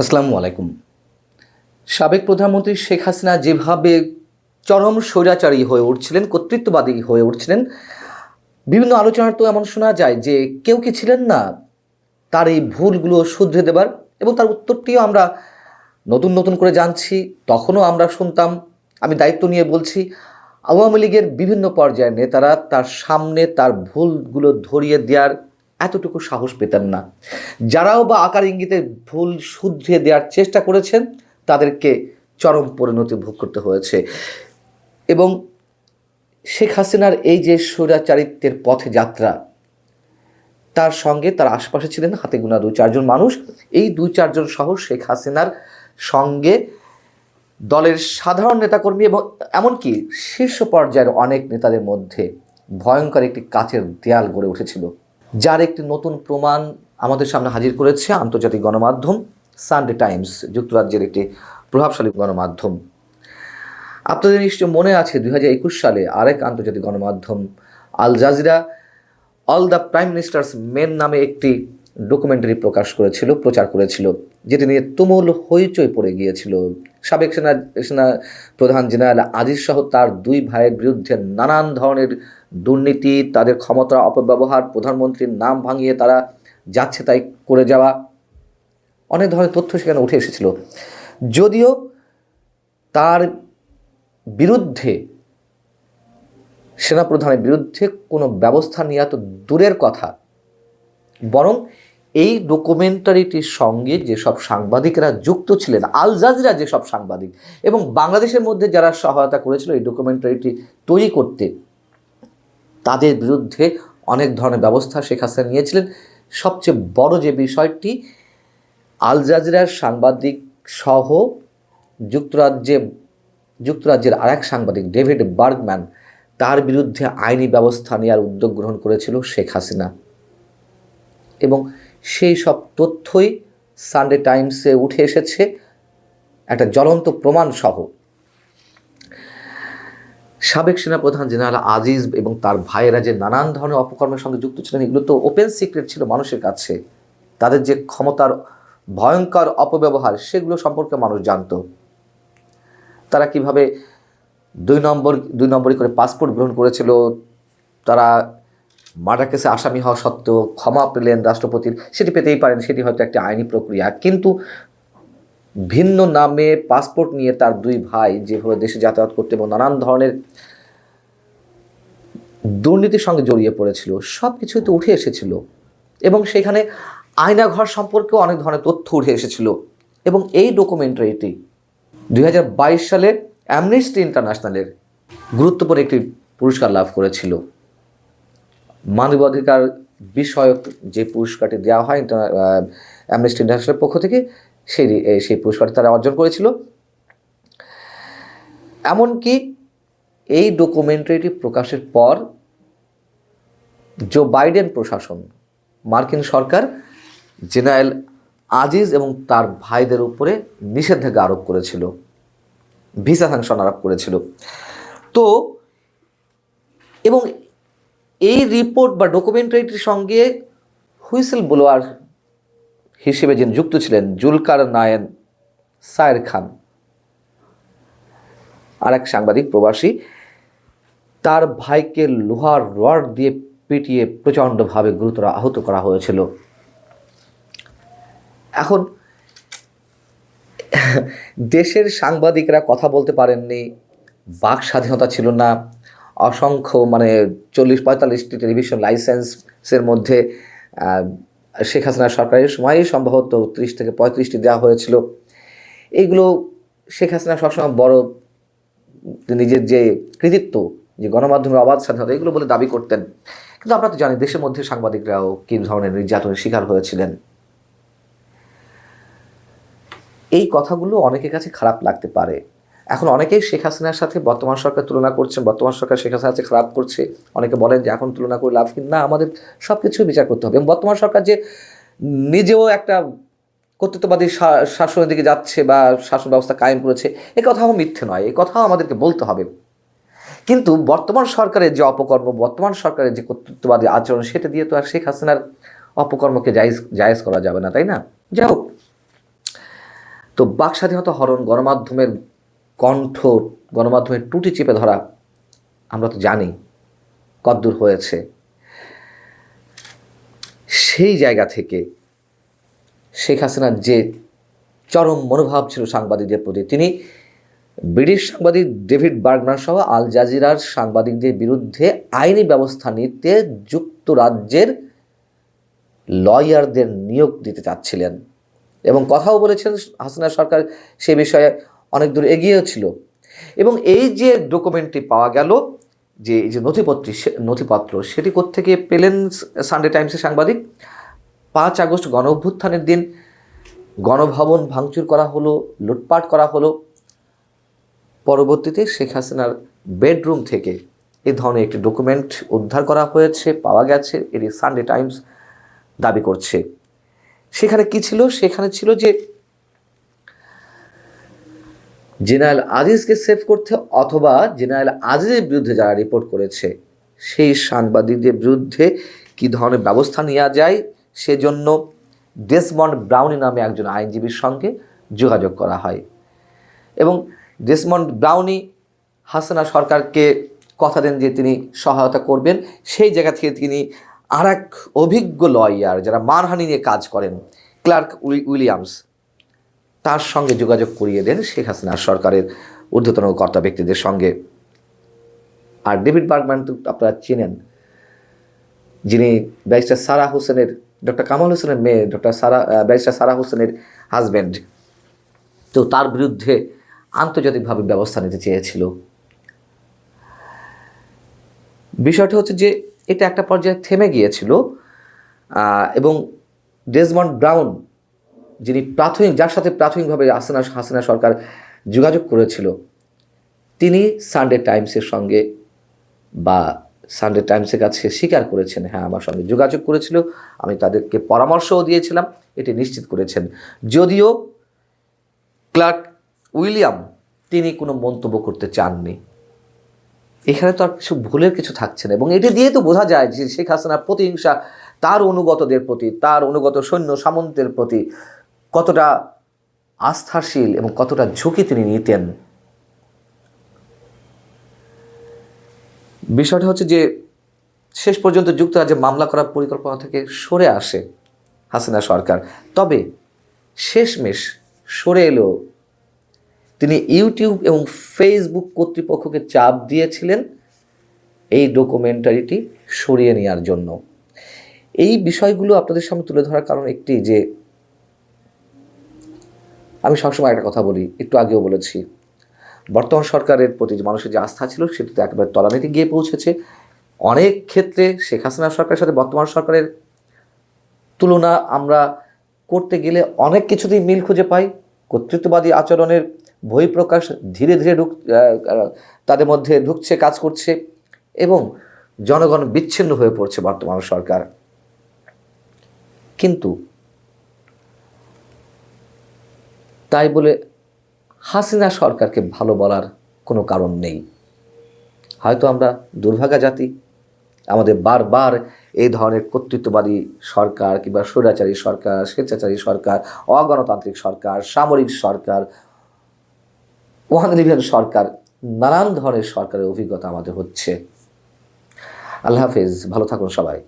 আসসালামু আলাইকুম। সাবেক প্রধানমন্ত্রী শেখ হাসিনা যেভাবে চরম স্বৈরাচারী হয়ে উঠছিলেন, কর্তৃত্ববাদী হয়ে উঠছিলেন, বিভিন্ন আলোচনার তো এমন শোনা যায় যে কেউ কি ছিলেন না তার এই ভুলগুলো শুধরে দেবার এবং তার উত্তরটিও আমরা নতুন নতুন করে জানছি, তখনও আমরা শুনতাম। আমি দায়িত্ব নিয়ে বলছি, আওয়ামী লীগের বিভিন্ন পর্যায়ের নেতারা তার সামনে তার ভুলগুলো ধরিয়ে দেওয়ার এতটুকু সাহস পেতেন না। যারাও বা আকার ইঙ্গিতে ভুল শুদ্ধে দেওয়ার চেষ্টা করেছেন, তাদেরকে চরম পরিণতি ভোগ করতে হয়েছে। এবং শেখ হাসিনার এই যে স্বৈরাচারিত্বের পথে যাত্রা, তার সঙ্গে তার আশপাশে ছিলেন হাতে গোনা দু চারজন মানুষ। এই দুই চারজন সহ শেখ হাসিনার সঙ্গে দলের সাধারণ নেতাকর্মী এবং এমনকি শীর্ষ পর্যায়ের অনেক নেতাদের মধ্যে ভয়ঙ্কর একটি কাচের দেয়াল গড়ে উঠেছিল। যার একটি নতুন প্রমাণ আমাদের সামনে হাজির করেছে আন্তর্জাতিক গণমাধ্যম সানডে টাইমস যুক্তরাজ্যের একটি প্রভাবশালী গণমাধ্যম। আপনাদের নিশ্চয় মনে আছে দুই হাজার একুশ সালে আরেক আন্তর্জাতিক গণমাধ্যম Al Jazeera all the prime minister's men নামে একটি ডকুমেন্টারি প্রকাশ করেছিল, প্রচার করেছিল, যেটি নিয়ে তুমুল হইচই পড়ে গিয়েছিল। সাবেক সেনা সেনা প্রধান জেনারেল আজিজ সহ তার দুই ভাইয়ের বিরুদ্ধে নানান ধরনের দুর্নীতি, তাদের ক্ষমতার অপব্যবহার, প্রধানমন্ত্রীর নাম ভাঙিয়ে তারা যাচ্ছে তাই করে যাওয়া, অনেক ধরনের তথ্য সেখানে উঠে এসেছিল। যদিও তার বিরুদ্ধে, সেনাপ্রধানের বিরুদ্ধে কোনো ব্যবস্থা নেওয়া তো দূরের কথা, বরং এই ডকুমেন্টারিটির সঙ্গে যেসব সাংবাদিকরা যুক্ত ছিলেন, আল জাজিরা যেসব সাংবাদিক এবং বাংলাদেশের মধ্যে যারা সহায়তা করেছিল এই ডকুমেন্টারিটি তৈরি করতে, তাদের বিরুদ্ধে অনেক ধরনের ব্যবস্থা শেখ হাসিনা নিয়েছিলেন। সবচেয়ে বড় যে বিষয়টি, আল জাজিরার সাংবাদিক সহ যুক্তরাজ্যে, যুক্তরাজ্যের আরেক সাংবাদিক, ডেভিড বার্গম্যান, তার বিরুদ্ধে আইনি ব্যবস্থা নেওয়ার উদ্যোগ গ্রহণ করেছিল শেখ হাসিনা। এবং সেই সব তথ্যই সানডে টাইমসে উঠে এসেছে। একটা জ্বলন্ত প্রমাণ সহ। সাবেক সেনাপ্রধান জেনারেল আজিজ এবং তার ভাইয়েরা যে নানান ধরনের অপকর্মের সঙ্গে যুক্ত ছিলেন, এগুলো তো ওপেন সিক্রেট ছিল মানুষের কাছে। তাদের যে ক্ষমতার ভয়ঙ্কর অপব্যবহার, সেগুলো সম্পর্কে মানুষ জানতো। তারা কীভাবে দুই নম্বর, দুই নম্বরই করে পাসপোর্ট গ্রহণ করেছিল, তারা মার্ডার কেসে আসামি হওয়া সত্ত্বেও ক্ষমা পেলেন রাষ্ট্রপতির, সেটি পেতেই পারেন, সেটি হয়তো একটি আইনি প্রক্রিয়া। কিন্তু ভিন্ন নামে পাসপোর্ট নিয়ে তার দুই ভাই যেভাবে দেশে যাতায়াত করতে এবং নানান ধরনের দুর্নীতির সঙ্গে জড়িয়ে পড়েছিল সব কিছুই তো উঠে এসেছিল। এবং সেখানে আয়নাঘর সম্পর্কেও অনেক ধরনের তথ্য উঠে এসেছিল। এবং এই ডকুমেন্টারিটি দু হাজার বাইশ সালে অ্যামনেস্টি ইন্টারন্যাশনালের গুরুত্বপূর্ণ একটি পুরস্কার লাভ করেছিল। মানবাধিকার বিষয়ক যে পুরস্কারটি দেওয়া হয় অ্যামনেস্টি ইন্টারন্যাশনালের পক্ষ থেকে সেই সেই পুরস্কারটি তারা অর্জন করেছিল। এমনকি এই ডকুমেন্টারিটি প্রকাশের পর জো বাইডেন প্রশাসন, মার্কিন সরকার, জেনারেল আজিজ এবং তার ভাইদের উপরে নিষেধাজ্ঞা আরোপ করেছিল, ভিসা স্যাংশন আরোপ করেছিল। তো, এবং এই রিপোর্ট বা ডকুমেন্টারিটির সঙ্গে হুইসেল ব্লোয়ার হিসেবে যিনি যুক্ত ছিলেন, জুলকার নায়েন সায়ের খান। আর এক সাংবাদিক প্রবাসী, তার ভাইকে লোহার রড দিয়ে পিটিয়ে প্রচণ্ডভাবে গুরুতর আহত করা হয়েছিল। এখন, দেশের সাংবাদিকরা কথা বলতে পারেননি, বাক স্বাধীনতা ছিল না অসংখ্য মানে চল্লিশ, পঁয়তাল্লিশটি টেলিভিশন লাইসেন্সের মধ্যে শেখ হাসিনার সরকারের সময় সম্ভবত ত্রিশ থেকে পঁয়ত্রিশটি দেওয়া হয়েছিল। এইগুলো শেখ হাসিনা সবসময় বড় নিজের যে কৃতিত্ব, যে গণমাধ্যমের অবাধ স্বাধীনতা, এগুলো বলে দাবি করতেন। কিন্তু আমরা তো জানি দেশের মধ্যে সাংবাদিকরাও কী ধরনের নির্যাতনের শিকার হয়েছিলেন। এই কথাগুলো অনেকের কাছে খারাপ লাগতে পারে। এখন অনেকেই শেখ হাসিনার সাথে বর্তমান সরকার তুলনা করছেন, বর্তমান সরকার শেখ হাসিনার সাথে খারাপ করছে। অনেকে বলেন যে এখন তুলনা করে লাভ কিন্তু না, আমাদের সব কিছুই বিচার করতে হবে। এবং বর্তমান সরকার যে নিজেও একটা কর্তৃত্ববাদী শাসনের দিকে যাচ্ছে বা শাসন ব্যবস্থা কায়েম করেছে, এ কথাও মিথ্যে নয় এই কথাও আমাদেরকে বলতে হবে। কিন্তু বর্তমান সরকারের যে অপকর্ম, বর্তমান সরকারের যে কর্তৃত্ববাদী আচরণ, সেটা দিয়ে তো আর শেখ হাসিনার অপকর্মকে জায়জ, জায়েজ করা যাবে না, তাই না? যাই হোক। তো বাক স্বাধীনতা হরণ, গণমাধ্যমের কণ্ঠ গণমাধ্যমের টুটি চেপে ধরা আমরা তো জানি কদ্দূর হয়েছে। সেই জায়গা থেকে শেখ হাসিনার যে চরম মনোভাব ছিল সাংবাদিকদের প্রতি, তিনি ব্রিটিশ সাংবাদিক ডেভিড বার্গনার সহ আল জাজিরার সাংবাদিকদের বিরুদ্ধে আইনি ব্যবস্থা নিতে যুক্তরাজ্যের লয়ারদের নিয়োগ দিতে চাচ্ছিলেন এবং কথাও বলেছেন হাসিনা সরকার সে বিষয়ে অনেক দূর এগিয়েও ছিল। এবং এই যে ডকুমেন্টটি পাওয়া গেল, যে, এই যে নথিপত্র নথিপত্র, সেটি কোত্থেকে পেলেন সানডে টাইমসের সাংবাদিক? পাঁচ আগস্ট গণ অভ্যুত্থানের দিন, গণভবন ভাঙচুর করা হলো, লুটপাট করা হলো। পরবর্তীতে শেখ হাসিনার বেডরুম থেকে এ ধরনের একটি ডকুমেন্ট উদ্ধার করা হয়েছে, পাওয়া গেছে, এটি সানডে টাইমস দাবি করছে। সেখানে কি ছিল? সেখানে ছিল যে জেনারেল আজিজকে সেভ করতে অথবা জেনারেল আজিজের বিরুদ্ধে যারা রিপোর্ট করেছে, সেই সাংবাদিকদের বিরুদ্ধে কী ধরনের ব্যবস্থা নেওয়া যায়, সেজন্য ডেসমন্ড ব্রাউনি নামে একজন আইনজীবীর সঙ্গে যোগাযোগ করা হয়। এবং ডেসমন্ড ব্রাউনি হাসানা সরকারকে কথা দেন যে তিনি সহায়তা করবেন, সেই জায়গা থেকে তিনি আর এক অভিজ্ঞ লয়ার, যারা মানহানি নিয়ে কাজ করেন, ক্লার্ক উই- উইলিয়ামস। তার সঙ্গে যোগাযোগ করিয়ে দেন শেখ হাসিনা সরকারের ঊর্ধ্বতন কর্তা ব্যক্তিদের সঙ্গে। আর ডেভিড বার্গম্যান তো আপনারা চেনেন, যিনি ব্যারিস্টার সারা হোসেনের, ডক্টর কামাল হোসেনের মেয়ে, ডক্টর সারা ব্যারিস্টার সারা হোসেনের হাজব্যান্ড। তো তার বিরুদ্ধে আন্তর্জাতিকভাবে ব্যবস্থা নিতে চেয়েছিল। বিষয়টা হচ্ছে যে এটা একটা পর্যায়ে থেমে গিয়েছিল এবং ডেজমন্ড ব্রাউন যিনি প্রাথমিক, যার সাথে প্রাথমিকভাবে হাসিনা হাসিনা সরকার যোগাযোগ করেছিল, তিনি সানডে টাইমসের সঙ্গে বা সানডে টাইমসের কাছে স্বীকার করেছেন হ্যাঁ আমার সঙ্গে যোগাযোগ করেছিল, আমি তাদেরকে পরামর্শও দিয়েছিলাম, এটি নিশ্চিত করেছেন। যদিও ক্লার্ক উইলিয়াম, তিনি কোনো মন্তব্য করতে চাননি। এখানে তো আর কিছু ভুলের কিছু থাকছে না, এবং এটি দিয়ে তো বোঝা যায় যে শেখ হাসিনার প্রতিহিংসা, তার অনুগতদের প্রতি, তার অনুগত সৈন্য সামন্তের প্রতি কতটা আস্থাশীল এবং কতটা ঝুঁকি তিনি নিতেন। বিষয়টা হচ্ছে যে, শেষ পর্যন্ত যুক্তরাজ্যে মামলা করার পরিকল্পনা থেকে সরে আসে হাসিনা সরকার। তবে শেষমেশ সরে এলেও তিনি ইউটিউব এবং ফেসবুক কর্তৃপক্ষকে চাপ দিয়েছিলেন এই ডকুমেন্টারিটি সরিয়ে নেওয়ার জন্য। এই বিষয়গুলো আপনাদের সামনে তুলে ধরার কারণ একটি যে আমি সবসময় একটা কথা বলি, একটু আগেও বলেছি। বর্তমান সরকারের প্রতি যে মানুষের যে আস্থা ছিল, সেটি তো একেবারে তলানিতে গিয়ে পৌঁছেছে। অনেক ক্ষেত্রে শেখ হাসিনা সরকারের সাথে বর্তমান সরকারের তুলনা আমরা করতে গেলে অনেক কিছুতেই মিল খুঁজে পাই। কর্তৃত্ববাদী আচরণের বহিঃপ্রকাশ ধীরে ধীরে ঢুক তাদের মধ্যে ঢুকছে, কাজ করছে এবং জনগণ বিচ্ছিন্ন হয়ে পড়ছে বর্তমান সরকার। কিন্তু তাই বলে হাসিনা সরকারকে ভালো বলার কোনো কারণ নেই। হয়তো আমরা দুর্ভাগা জাতি, আমাদের বারবার এই ধরনের কর্তৃত্ববাদী সরকার কিংবা স্বৈরাচারী সরকার, স্বেচ্ছাচারী সরকার, অগণতান্ত্রিক সরকার, সামরিক সরকার, ওয়ান সরকার, নানান ধরনের সরকারের অভিজ্ঞতা আমাদের হচ্ছে। আল্লাহ হাফেজ, ভালো থাকুন সবাই।